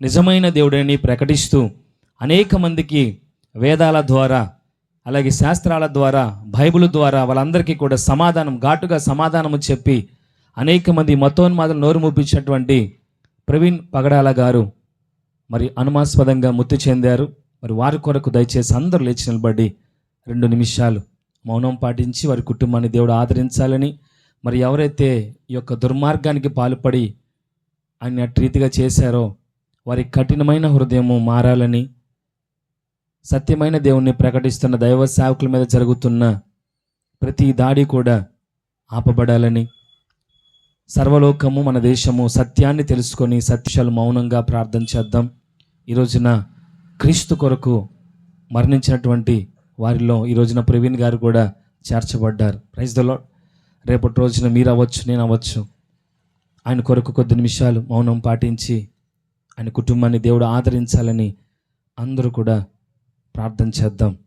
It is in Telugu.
నిజమైన దేవుడని ప్రకటిస్తూ అనేక మందికి వేదాల ద్వారా అలాగే శాస్త్రాల ద్వారా బైబిల్ ద్వారా వాళ్ళందరికీ కూడా సమాధానం ఘాటుగా సమాధానము చెప్పి అనేక మంది మతోన్మాదలు నోరు మూపించినటువంటి ప్రవీణ్ పగడాల గారు మరి అనుమాస్పదంగా మృతి చెందారు. మరి వారి కొరకు దయచేసి అందరూ లేచి నిలబడి రెండు నిమిషాలు మౌనం పాటించి వారి కుటుంబాన్ని దేవుడు ఆదరించాలని మరి ఎవరైతే ఈ యొక్క దుర్మార్గానికి పాల్పడి ఆయన అటు రీతిగా చేశారో వారి కఠినమైన హృదయము మారాలని సత్యమైన దేవుణ్ణి ప్రకటిస్తున్న దైవ సేవకుల మీద జరుగుతున్న ప్రతి దాడి కూడా ఆపబడాలని సర్వలోకము మన దేశము సత్యాన్ని తెలుసుకొని సత్యాలు మౌనంగా ప్రార్థన చేద్దాం. ఈ రోజున క్రీస్తు కొరకు మరణించినటువంటి వారిలో ఈ రోజున ప్రవీణ్ గారు కూడా చేర్చబడ్డారు. ప్రైజ్ ద లాడ్ రేపటి రోజున మీరు అవ్వచ్చు నేను అవ్వచ్చు. ఆయన కొరకు కొద్ది నిమిషాలు మౌనం పాటించి ఆయన కుటుంబాన్ని దేవుడు ఆదరించాలని అందరూ కూడా ప్రార్థన చేద్దాం.